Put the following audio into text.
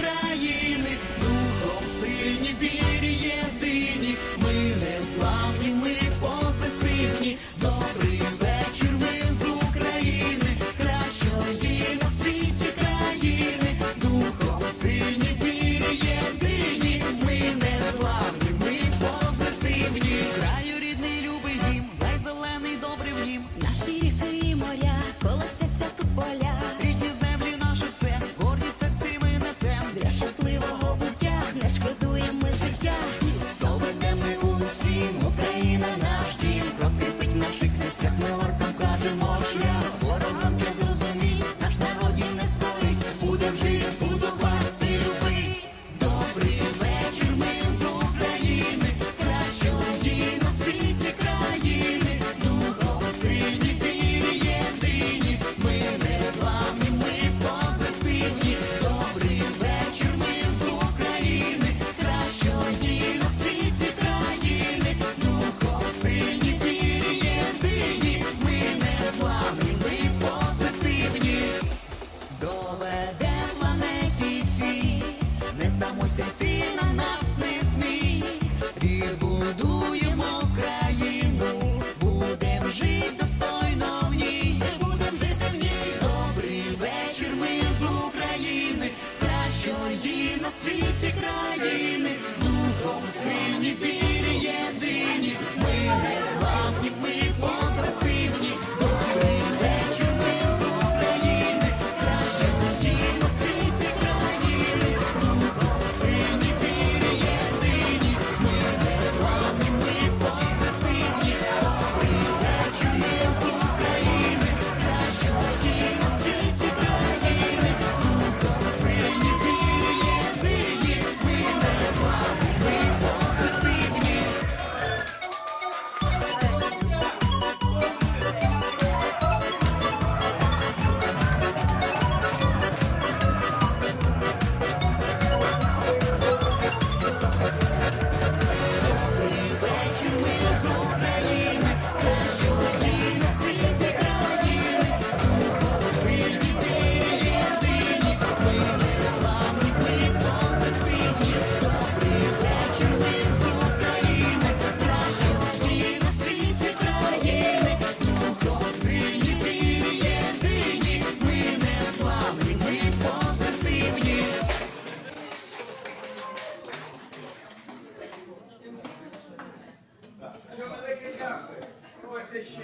України, духом сильні бій. Є на світі країни, духом сильні віри. Що велике дякую. Проти ще.